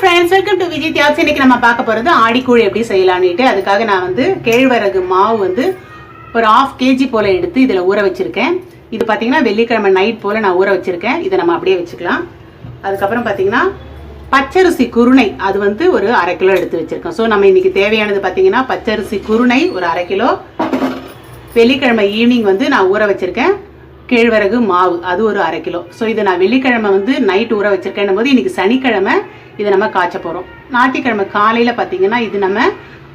Friends welcome to Vijay Thiyags இன்னைக்கு நம்ம பார்க்க போகிறது ஆடிக்கூழ் எப்படி செய்யலான்னுட்டு. அதுக்காக நான் வந்து கேழ்வரகு மாவு வந்து ஒரு ஆஃப் கேஜி போல் எடுத்து இதில் ஊற வச்சிருக்கேன். இது பார்த்தீங்கன்னா வெள்ளிக்கிழமை நைட் போல் நான் ஊற வச்சுருக்கேன். இதை நம்ம அப்படியே வச்சுக்கலாம். அதுக்கப்புறம் பார்த்தீங்கன்னா பச்சரிசி குருணை அது வந்து ஒரு அரை கிலோ எடுத்து வச்சுருக்கோம். ஸோ நம்ம இன்னைக்கு தேவையானது பார்த்தீங்கன்னா பச்சரிசி குருணை ஒரு அரை கிலோ. வெள்ளிக்கிழமை ஈவினிங் வந்து நான் ஊற வச்சுருக்கேன் கேழ்வரகு மாவு அது ஒரு அரை கிலோ. ஸோ இதை நான் வெள்ளிக்கிழமை வந்து நைட் ஊற வச்சிருக்கேன் போது இன்றைக்கி சனிக்கிழமை இதை நம்ம காய்ச்ச போகிறோம் ஞாயிற்றுக்கிழமை காலையில் பார்த்தீங்கன்னா இது நம்ம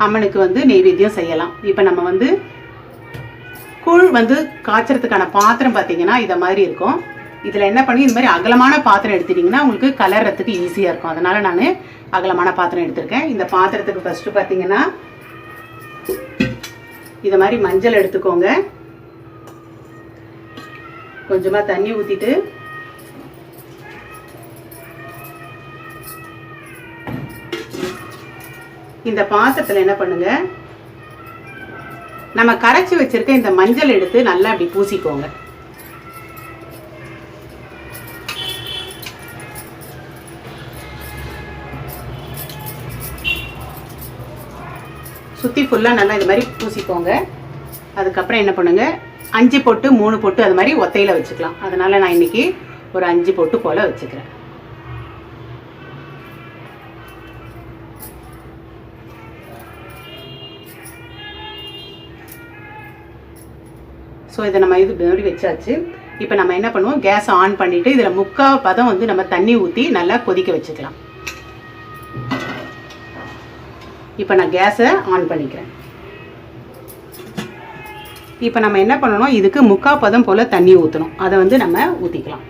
அம்மனுக்கு வந்து நெய்வேத்தியம் செய்யலாம். இப்போ நம்ம வந்து கூழ் வந்து காய்ச்சறதுக்கான பாத்திரம் பார்த்தீங்கன்னா இதை மாதிரி இருக்கும். இதில் என்ன பண்ணி இந்த மாதிரி அகலமான பாத்திரம் எடுத்துட்டிங்கன்னா உங்களுக்கு கலர்றதுக்கு ஈஸியாக இருக்கும். அதனால் நான் அகலமான பாத்திரம் எடுத்திருக்கேன். இந்த பாத்திரத்துக்கு ஃபஸ்ட்டு பார்த்தீங்கன்னா இதை மாதிரி மஞ்சள் எடுத்துக்கோங்க. கொஞ்சமாக தண்ணி ஊற்றிட்டு இந்த பாத்திரத்தில் என்ன பண்ணுங்க? நம்ம கரைச்சி வச்சிருக்க இந்த மஞ்சள் எடுத்து நல்லா அப்படி பூசிக்கோங்க. சுற்றி ஃபுல்லாக நல்லா இந்த மாதிரி பூசிக்கோங்க. அதுக்கப்புறம் என்ன பண்ணுங்க? அஞ்சு பொட்டு மூணு பொட்டு அது மாதிரி ஒத்தையில் வச்சுக்கலாம். அதனால நான் இன்னைக்கு ஒரு அஞ்சு பொட்டு போல் வச்சுக்கிறேன். ஸோ இதை நம்ம இது மறுபடி வச்சாச்சு. இப்போ நம்ம என்ன பண்ணுவோம்? கேஸ் ஆன் பண்ணிவிட்டு இதில் முக்கால் பதம் வந்து நம்ம தண்ணி ஊற்றி நல்லா கொதிக்க வச்சுக்கலாம். இப்போ நான் கேஸை ஆன் பண்ணிக்கிறேன். இப்போ நம்ம என்ன பண்ணணும்? இதுக்கு முக்கால் பதம் போல் தண்ணி ஊற்றணும் அதை வந்து நம்ம ஊற்றிக்கலாம்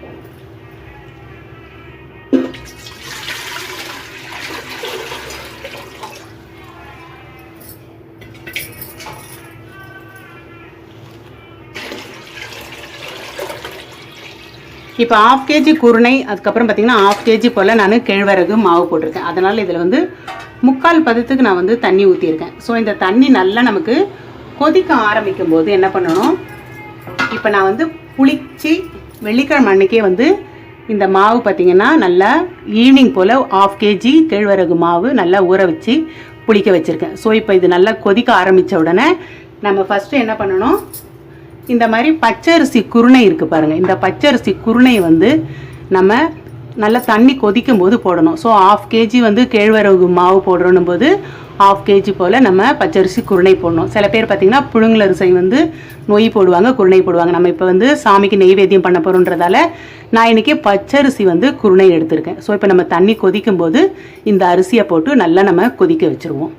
இப்போ ஆஃப் கேஜி குருணை அதுக்கப்புறம் பார்த்தீங்கன்னா ஆஃப் கேஜி போல் நான் கேழ்வரகு மாவு போட்டிருக்கேன். அதனால் இதில் வந்து முக்கால் பதத்துக்கு நான் வந்து தண்ணி ஊற்றியிருக்கேன் ஸோ இந்த தண்ணி நல்லா நமக்கு கொதிக்க ஆரம்பிக்கும் போது என்ன பண்ணணும்? இப்போ நான் வந்து புளிச்சு வெள்ளிக்கிழமை அன்னைக்கே வந்து இந்த மாவு பார்த்தீங்கன்னா நல்லா ஈவினிங் போல் ஆஃப் கேஜி கேழ்வரகு மாவு நல்லா ஊற வச்சு புளிக்க வச்சுருக்கேன். ஸோ இப்போ இது நல்லா கொதிக்க ஆரம்பித்த உடனே நம்ம ஃபஸ்ட்டு என்ன பண்ணணும்? இந்த மாதிரி பச்சரிசி குருணை இருக்குது பாருங்கள் இந்த பச்சரிசி குருணை வந்து நம்ம நல்லா தண்ணி கொதிக்கும் போது போடணும். ஸோ ஆஃப் கேஜி வந்து கேழ்வரகு மாவு போடுறோன்னும் போது ஆஃப் கேஜி போல் நம்ம பச்சரிசி குருணை போடணும். சில பேர் பார்த்திங்கன்னா புழுங்கலரிசை வந்து நொய் போடுவாங்க குருணை போடுவாங்க. நம்ம இப்போ வந்து சாமிக்கு நெய்வேத்தியம் பண்ண போகிறோன்றதால நான் இன்றைக்கி பச்சரிசி வந்து குருணை எடுத்திருக்கேன். ஸோ இப்போ நம்ம தண்ணி கொதிக்கும் போது இந்த அரிசியை போட்டு நல்லா நம்ம கொதிக்க வச்சுருவோம்.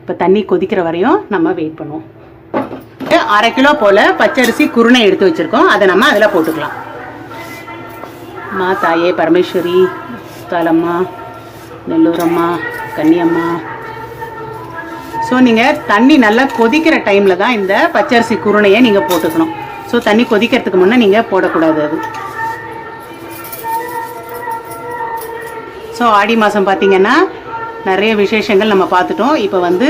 இப்போ தண்ணி கொதிக்கிற வரையும் நம்ம வெயிட் பண்ணுவோம். அரை கிலோ போல் பச்சரிசி குருணை எடுத்து வச்சுருக்கோம். அதை நம்ம அதில் போட்டுக்கலாம். அம்மா தாயே பரமேஸ்வரி தாலம்மா நெல்லூரம்மா கன்னியம்மா. ஸோ நீங்கள் தண்ணி நல்லா கொதிக்கிற டைமில் தான் இந்த பச்சரிசி குருணையை நீங்கள் போட்டுக்கணும். ஸோ தண்ணி கொதிக்கிறதுக்கு முன்னே நீங்கள் போடக்கூடாது அது. ஸோ ஆடி மாதம் பார்த்தீங்கன்னா நிறைய விசேஷங்கள் நம்ம பார்த்துட்டோம். இப்போ வந்து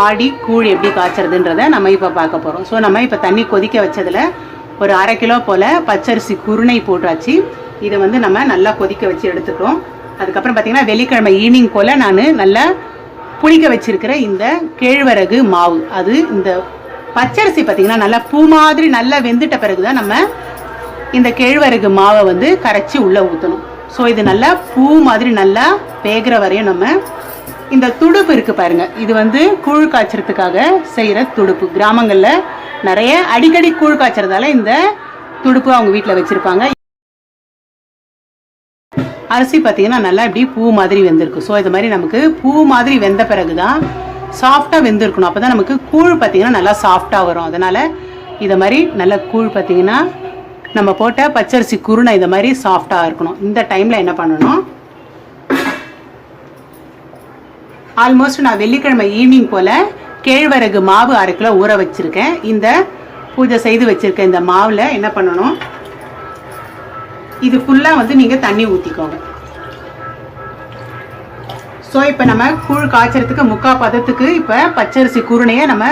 ஆடி கூழ் எப்படி காய்ச்சறதுன்றத நம்ம இப்போ பார்க்க போகிறோம் ஸோ நம்ம இப்போ தண்ணி கொதிக்க வச்சதில் ஒரு அரை கிலோ போல் பச்சரிசி குருணை போட்டாச்சு. இதை வந்து நம்ம நல்லா கொதிக்க வச்சு எடுத்துக்கிறோம் அதுக்கப்புறம் பார்த்தீங்கன்னா வெள்ளிக்கிழமை ஈவினிங் போல் நான் நல்லா புளிக்க வச்சிருக்கிற இந்த கேழ்வரகு மாவு. அது இந்த பச்சரிசி பார்த்தீங்கன்னா நல்லா பூ மாதிரி நல்லா வெந்துட்ட பிறகு தான் நம்ம இந்த கேழ்வரகு மாவை வந்து கரைச்சி உள்ளே ஊற்றணும் ஸோ இது நல்லா பூ மாதிரி நல்லா வேகிற வரையும் நம்ம இந்த துடுப்பு இருக்குது பாருங்க. இது வந்து கூழ் காய்ச்சறதுக்காக செய்கிற துடுப்பு. கிராமங்களில் நிறைய அடிக்கடி கூழ் காய்ச்சறதால இந்த துடுப்பு அவங்க வீட்டில் வச்சுருப்பாங்க. அரிசி பார்த்தீங்கன்னா நல்லா இப்படி பூ மாதிரி வெந்திருக்கு ஸோ இது மாதிரி நமக்கு பூ மாதிரி வெந்த பிறகு தான் சாஃப்டாக வெந்திருக்கணும். அப்போ தான் நமக்கு கூழ் பார்த்தீங்கன்னா நல்லா சாஃப்டாக வரும். அதனால் இதை மாதிரி நல்ல கூழ் பார்த்தீங்கன்னா நம்ம போட்ட பச்சரிசி குருணை இதை மாதிரி சாஃப்டாக இருக்கணும். இந்த டைமில் என்ன பண்ணணும்? ஆல்மோஸ்ட் நான் வெள்ளிக்கிழமை ஈவினிங் போல் கேழ்வரகு மாவு அரை கிலோ ஊற வச்சுருக்கேன். இந்த பூஜை செய்து வச்சுருக்க இந்த மாவில் என்ன பண்ணணும்? இது ஃபுல்லாக வந்து நீங்கள் தண்ணி ஊற்றிக்கோங்க ஸோ இப்போ நம்ம கூழ் காய்ச்சறதுக்கு முக்கால் பதத்துக்கு இப்போ பச்சரிசி குருணையை நம்ம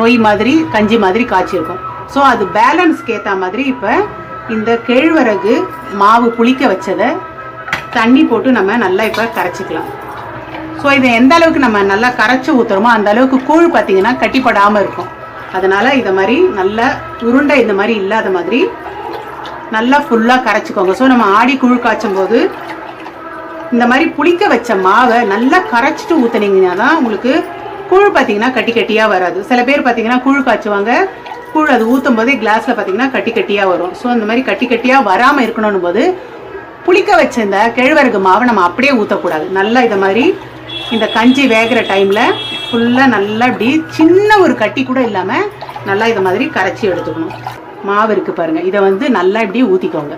நொய் மாதிரி கஞ்சி மாதிரி காய்ச்சிருக்கோம். ஸோ அது பேலன்ஸ்க்கு ஏற்ற மாதிரி இப்போ இந்த கேழ்வரகு மாவு புளிக்க வச்சதை தண்ணி போட்டு நம்ம நல்லா இப்போ கரைச்சிக்கலாம். ஸோ இதை எந்த அளவுக்கு நம்ம நல்லா கரைச்சி ஊற்றுறோமோ அந்த அளவுக்கு கூழ் பார்த்தீங்கன்னா கட்டிப்படாமல் இருக்கும். அதனால் இதை மாதிரி நல்லா உருண்டை இந்த மாதிரி இல்லாத மாதிரி நல்லா ஃபுல்லாக கரைச்சிக்கோங்க. ஸோ நம்ம ஆடி கூழ் காய்ச்சும் போது இந்த மாதிரி புளிக்க வச்ச மாவை நல்லா கரைச்சிட்டு ஊற்றுனீங்கன்னா தான் உங்களுக்கு கூழ் பார்த்தீங்கன்னா கட்டி கட்டியாக வராது. சில பேர் பார்த்தீங்கன்னா கூழ் காய்ச்சுவாங்க. கூழ் அது ஊற்றும் போதே கிளாஸில் பார்த்தீங்கன்னா கட்டி கட்டியாக வரும். ஸோ அந்த மாதிரி கட்டி கட்டியாக வராமல் இருக்கணும் போது புளிக்க வச்ச இந்த மாவை நம்ம அப்படியே ஊற்றக்கூடாது நல்லா இதை மாதிரி இந்த கஞ்சி வேகிற டைமில் ஃபுல்லாக நல்லா இப்படி சின்ன ஒரு கட்டி கூட இல்லாமல் நல்லா இதை மாதிரி கரைச்சி எடுத்துக்கணும். மாவு இருக்குது பாருங்கள் இதை வந்து நல்லா இப்படி ஊற்றிக்கோங்க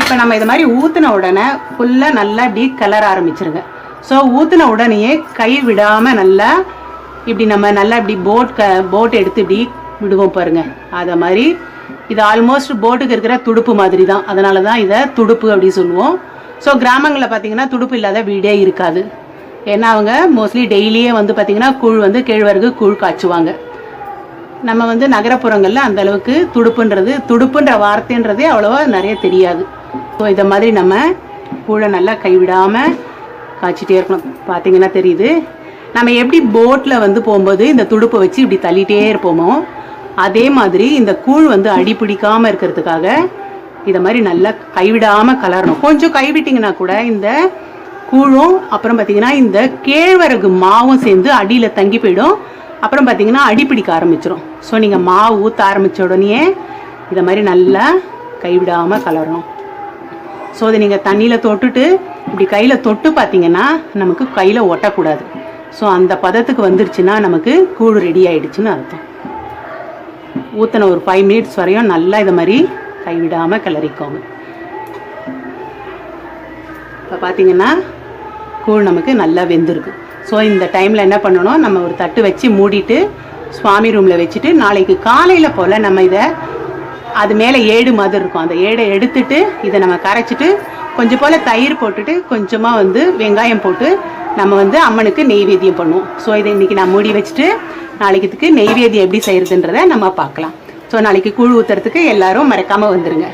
இப்போ நம்ம இது மாதிரி ஊற்றின உடனே ஃபுல்லாக நல்லா இப்படி கலர ஆரம்பிச்சிருங்க. ஸோ ஊற்றின உடனேயே கை விடாமல் நல்லா இப்படி நம்ம நல்லா இப்படி போட் க போட் எடுத்து இப்படி விடுவோம் பாருங்க. அதை மாதிரி இது ஆல்மோஸ்ட் போட்டுக்கு இருக்கிற துடுப்பு மாதிரி தான் அதனால தான் இதை துடுப்பு அப்படி சொல்லுவோம். ஸோ கிராமங்களில் பார்த்தீங்கன்னா துடுப்பு இல்லாத வீடே இருக்காது. ஏன்னா அவங்க மோஸ்ட்லி டெய்லியே வந்து பார்த்தீங்கன்னா கூழ் வந்து கேழ்வரகு கூழ் காய்ச்சுவாங்க. நம்ம வந்து நகரப்புறங்களில் அந்த அளவுக்கு துடுப்புன்றது துடுப்புன்ற வார்த்தைன்றதே அவ்வளோவா நிறைய தெரியாது. ஸோ இதை மாதிரி நம்ம கூழை நல்லா கைவிடாமல் காய்ச்சிட்டே இருக்கணும். பார்த்தீங்கன்னா தெரியுது. நம்ம எப்படி போட்டில் வந்து போகும்போது இந்த துடுப்பை வச்சு இப்படி தள்ளிட்டே இருப்போமோ அதே மாதிரி இந்த கூழ் வந்து அடி பிடிக்காமல் இருக்கிறதுக்காக இதை மாதிரி நல்லா கைவிடாமல் கலரணும். கொஞ்சம் கைவிட்டிங்கன்னா கூட இந்த கூழும் அப்புறம் பார்த்தீங்கன்னா இந்த கேழ்வரகு மாவும் சேர்ந்து அடியில் தங்கி போயிடும். அப்புறம் பார்த்தீங்கன்னா அடி பிடிக்க ஆரம்பிச்சிடும் ஸோ நீங்கள் மாவு ஊற்ற ஆரம்பித்த உடனே இதை மாதிரி நல்லா கைவிடாமல் கலரணும். ஸோ அதை நீங்கள் தண்ணியில் தொட்டுட்டு இப்படி கையில் தொட்டு பார்த்தீங்கன்னா நமக்கு கையில் ஒட்டக்கூடாது. ஸோ அந்த பதத்துக்கு வந்துருச்சுன்னா நமக்கு கூழ் ரெடி ஆயிடுச்சுன்னு அர்த்தம். ஊற்றின ஒரு ஃபைவ் மினிட்ஸ் வரையும் நல்லா இதை மாதிரி கைவிடாமல் கிளறிக்கோங்க. இப்போ பார்த்தீங்கன்னா கூழ் நமக்கு நல்லா வெந்திருக்கு. ஸோ இந்த டைமில் என்ன பண்ணணும்? நம்ம ஒரு தட்டு வச்சு மூடிட்டு சுவாமி ரூமில் வச்சுட்டு நாளைக்கு காலையில் போல் நம்ம இதை அது மேலே ஏடு மாதிரி இருக்கும். அந்த ஏடை எடுத்துட்டு இதை நம்ம கரைச்சிட்டு கொஞ்சம் போல் தயிர் போட்டுட்டு கொஞ்சமாக வந்து வெங்காயம் போட்டு நம்ம வந்து அம்மனுக்கு நெய்வேத்தியம் பண்ணுவோம். ஸோ இதை இன்றைக்கி நான் மூடி வச்சுட்டு நாளைக்கு இதுக்கு நெய்வேத்தியம் எப்படி செய்கிறதுன்றதை நம்ம பார்க்கலாம். ஸோ நாளைக்கு கூழ் ஊற்றுறதுக்கு எல்லாரும் மறக்காமல் வந்துடுங்க